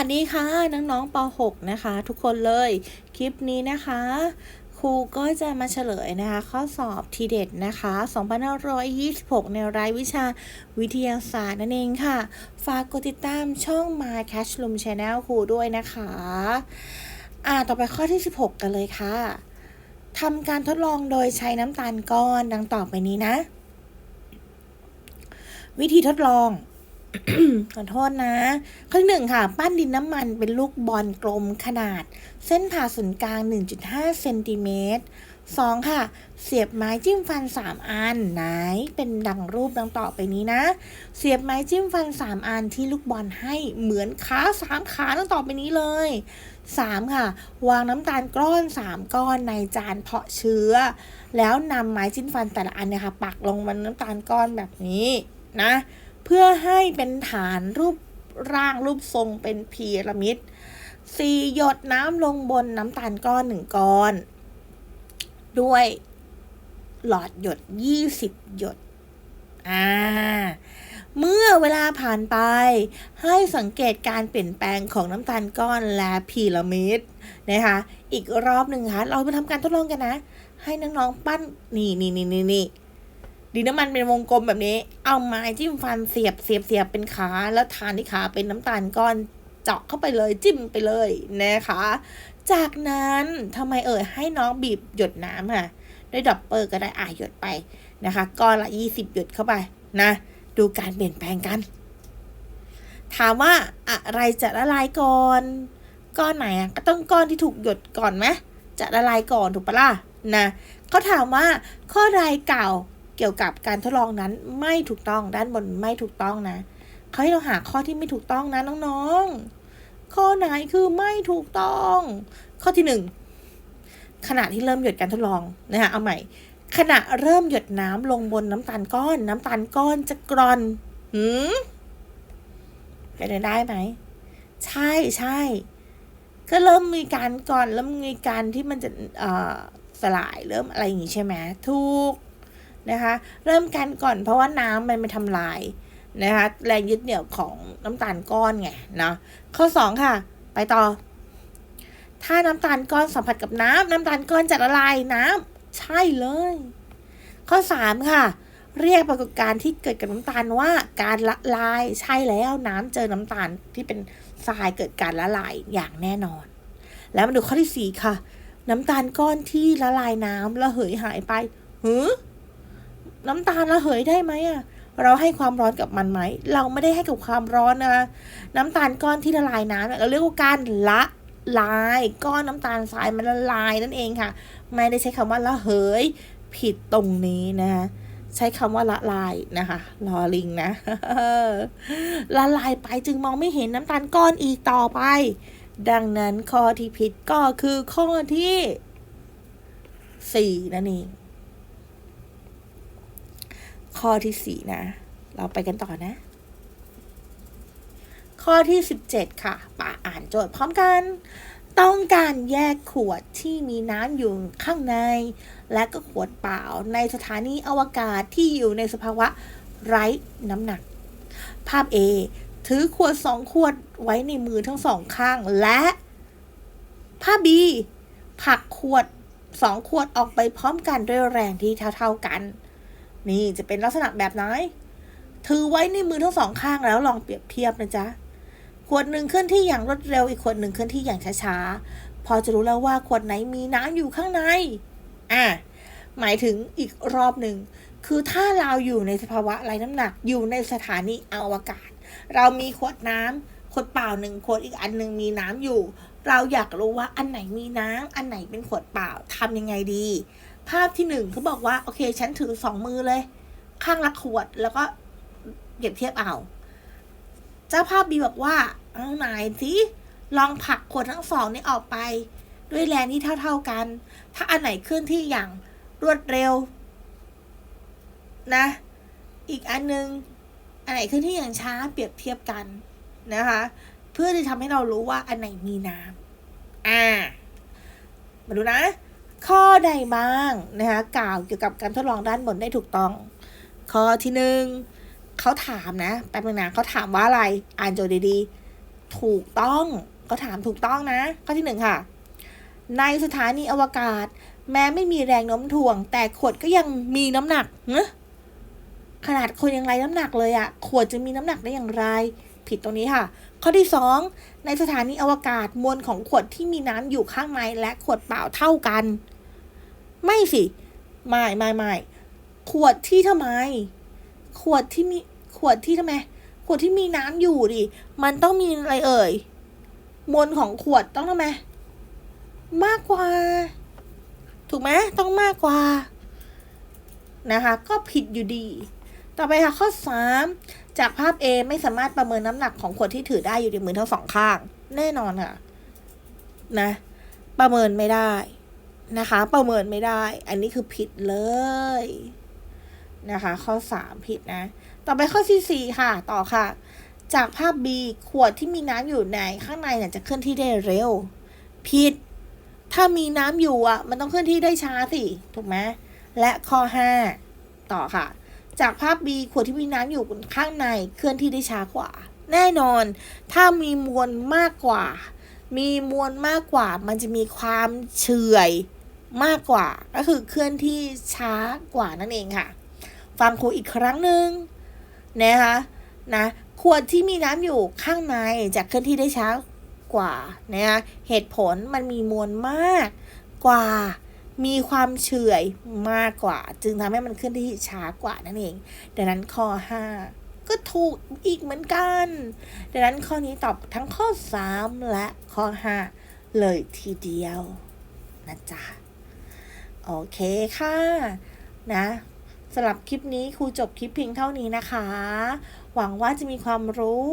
สวัสดีค่ะน้องๆป .6 นะคะ ทุกคนเลยคลิปนี้นะคะครูก็จะมาเฉลยนะคะ ข้อสอบทีเด็ดนะคะ2526 ในรายวิชาวิทยาศาสตร์นั่นเองค่ะ ฝากกดติดตามช่อง My Cash Room Channel ครูด้วยนะคะ อ่าต่อไปข้อที่ 16 กันเลยค่ะทำการทดลองโดยใช้น้ำตาลก้อนดังต่อไปนี้นะ วิธีทดลอง ขอโทษนะ ข้อหนึ่งค่ะ ปั้นดินน้ำมันเป็นลูกบอลกลมขนาด เส้นผ่าศูนย์กลาง 1.5 เซนติเมตร 2. ค่ะ เสียบไม้จิ้มฟัน 3 อัน ไหน เป็นดังรูปดังต่อไปนี้นะ เสียบไม้จิ้มฟัน 3 อันที่ลูกบอลให้เหมือนขา3ขาดังต่อไปนี้เลย 3. ค่ะ วางน้ำตาลก้อน 3 ก้อนในจานเพาะเชื้อ แล้วนำไม้จิ้มฟันแต่ละอันเนี่ยค่ะ ปักลงบนน้ำตาลก้อนแบบนี้นะ เพื่อให้เป็นฐานรูปร่างรูปทรงเป็นพีระมิดสี่หยดน้ำลงบนน้ำตาลก้อนหนึ่งก้อน ด้วยหลอดหยดยี่สิบหยด อ่า เมื่อเวลาผ่านไป ให้สังเกตการเปลี่ยนแปลงของน้ำตาลก้อนและพีระมิดนะคะ อีกรอบหนึ่งค่ะ เรามาทำการทดลองกันนะ ให้น้องๆปั้น นี่นี่นี่นี่นี่ ดินน้ำมันเป็นวงกลมแบบนี้ เอาไม้จิ้มฟันเสียบเสียบเสียบเป็นขาแล้วทานที่ขาเป็นน้ำตาลก้อนเจาะเข้าไปเลยจิ้มไปเลยนะคะ จากนั้นทำไมเอ่ยให้น้องบีบหยดน้ำค่ะ ด้วยดอปเปอร์ก็ได้อ่าหยดไปนะคะก้อนละยี่สิบหยดเข้าไปนะ ดูการเปลี่ยนแปลงกัน ถามว่าอะไรจะละลายก่อนก้อนไหนอะก็ต้องก้อนที่ถูกหยดก่อนไหมจะละลายก่อนถูกปะล่ะนะเขาถามว่าข้อใดกล่าว เกี่ยวกับการทดลองนั้นไม่ถูกต้องด้านบนไม่ถูกต้องนะเขาให้เราหาข้อที่ไม่ถูกต้องนะน้องๆ ข้อไหนคือไม่ถูกต้อง ข้อที่หนึ่งขณะที่เริ่มหยดการทดลองนะคะเอาใหม่ ขณะเริ่มหยดน้ำลงบนน้ำตาลก้อน น้ำตาลก้อนจะกรอนหืมเป็นไปได้ไหมใช่ใช่ก็เริ่มมีการก่อนเริ่มมีการที่มันจะเอ่อสลายเริ่มอะไรอย่างงี้ใช่ไหมถูก นะคะ เริ่มกันก่อนเพราะว่าน้ำมันไปทำลายนะคะแรงยึดเหนี่ยวของน้ำตาลก้อนไงเนาะข้อสองค่ะ ไปต่อ ถ้าน้ำตาลก้อนสัมผัสกับน้ำน้ำตาลก้อนจะละลายน้ำใช่เลย ข้อสามค่ะ เรียกปรากฏการณ์ที่เกิดกับน้ำตาลว่าการละลายใช่แล้วน้ำเจอน้ำตาลที่เป็นทรายเกิดการละลายอย่างแน่นอน แล้วมาดูข้อที่สี่ค่ะ น้ำตาลก้อนที่ละลายน้ำระเหยหายไปหือ น้ำตาลระเหยได้ไหมอะเราให้ความร้อนกับมันไหม เราไม่ได้ให้กับความร้อนนะน้ำตาลก้อนที่ละลายน้ำเนี่ยเราเรียกว่าการละลายก้อนน้ำตาลทรายมันละลายนั่นเองค่ะ ไม่ได้ใช้คำว่าละเหยผิดตรงนี้นะคะใช้คำว่าละลายนะคะลอลิงนะละลายไปจึงมองไม่เห็นน้ำตาลก้อนอีกต่อไป ดังนั้นข้อที่ผิดก็คือข้อที่สี่นั่นเอง ข้อที่สี่นะ เราไปกันต่อนะ ข้อที่สิบเจ็ดค่ะป่าอ่านโจทย์พร้อมกัน ต้องการแยกขวดที่มีน้ำอยู่ข้างใน และก็ขวดเปล่าในสถานีอวกาศที่อยู่ในสภาวะไร้น้ำหนัก ภาพ A ถือขวดสองขวดไว้ในมือทั้งสองข้างและ ภาพ B ผลักขวดสองขวดออกไปพร้อมกันด้วยแรงที่เท่าๆกัน นี่จะเป็นลักษณะแบบไหน ถือไว้ในมือทั้งสองข้างแล้วลองเปรียบเทียบนะจ๊ะ ขวดหนึ่งเคลื่อนที่อย่างรวดเร็วอีกขวดหนึ่งเคลื่อนที่อย่างช้าๆ พอจะรู้แล้วว่าขวดไหนมีน้ำอยู่ข้างใน อะ หมายถึงอีกรอบหนึ่ง คือถ้าเราอยู่ในสภาวะไร้น้ำหนัก อยู่ในสถานีอวกาศ เรามีขวดน้ำขวดเปล่าหนึ่งขวดอีกอันหนึ่งมีน้ำอยู่ เราอยากรู้ว่าอันไหนมีน้ำอันไหนเป็นขวดเปล่าทำยังไงดี ภาพที่หนึ่งเขาบอกว่า โอเค ฉันถือสองมือเลย ข้างละขวดแล้วก็เปรียบเทียบเอาเจ้าภาพบีบอกว่าเอาไหนสิลองผลักขวดทั้งสองนี้ออกไป ด้วยแรงที่เท่าๆกัน ถ้าอันไหนเคลื่อนที่อย่างรวดเร็ว นะ อีกอันนึง อันไหนเคลื่อนที่อย่างช้าเปรียบเทียบกันนะคะ เพื่อที่ทำให้เรารู้ว่าอันไหนมีน้ำอ่า มาดูนะ ข้อใดบ้างนะคะกล่าวเกี่ยวกับการทดลองด้านบนได้ถูกต้อง ข้อที่หนึ่งเขาถามนะแป๊บนึงนะเขาถามว่าอะไรอ่านโจทย์ดีๆ ถูกต้องก็ถามถูกต้องนะ ข้อที่หนึ่งค่ะ ในสถานีอวกาศ แม้ไม่มีแรงโน้มถ่วง แต่ขวดก็ยังมีน้ำหนักเนะขนาดคนยังไรน้ำหนักเลยอะขวดจะมีน้ำหนักได้อย่างไร ผิดตรงนี้ค่ะ ข้อที่สองในสถานีอวกาศมวลของขวดที่มีน้ำอยู่ข้างในและขวดเปล่าเท่ากัน ไม่สิ ไม่ไม่ไม่ขวดที่ทำไม ขวดที่มีขวดที่ทำไม ขวดที่มีน้ำอยู่ดิ มันต้องมีอะไรเอ่ย มวลของขวดต้องทำไม มากกว่า ถูกไหมต้องมากกว่านะคะ ก็ผิดอยู่ดี ต่อไปค่ะข้อ 3 จากภาพ A ไม่สามารถประเมินน้ำหนักของขวดที่ถือได้อยู่ในมือทั้งสองข้าง แน่นอนค่ะ นะ ประเมินไม่ได้นะคะ ประเมินไม่ได้ อันนี้คือผิดเลยนะคะ ข้อ 3 ผิดนะ ต่อไปข้อที่4ค่ะ ต่อค่ะ จากภาพ B ขวดที่มีน้ำอยู่ในข้างในเนี่ยจะเคลื่อนที่ได้เร็ว ผิด ถ้ามีน้ำอยู่อะ มันต้องเคลื่อนที่ได้ช้าสิ ถูกไหมและข้อ 5 ต่อค่ะ จากภาพ B ขวดที่มีน้ำอยู่ข้างในเคลื่อนที่ได้ช้ากว่า แน่นอน ถ้ามีมวลมากกว่า มีมวลมากกว่า มันจะมีความเฉื่อยมากกว่า ก็คือเคลื่อนที่ช้ากว่านั่นเองค่ะ ฟังครูอีกครั้งหนึ่งนะคะนะขวดที่มีน้ำอยู่ข้างในจะเคลื่อนที่ได้ช้ากว่านะคะเหตุผลมันมีมวลมากกว่า มีความเฉื่อยมากกว่า จึงทำให้มันเคลื่อนที่ช้ากว่านั่นเอง ดังนั้นข้อ 5 ก็ถูกอีกเหมือนกัน ดังนั้นข้อนี้ตอบทั้งข้อ 3 และข้อ 5 เลยทีเดียวนะจ๊ะโอเคค่ะนะสำหรับคลิปนี้ครูจบคลิปเพียงเท่านี้นะคะ หวังว่าจะมีความรู้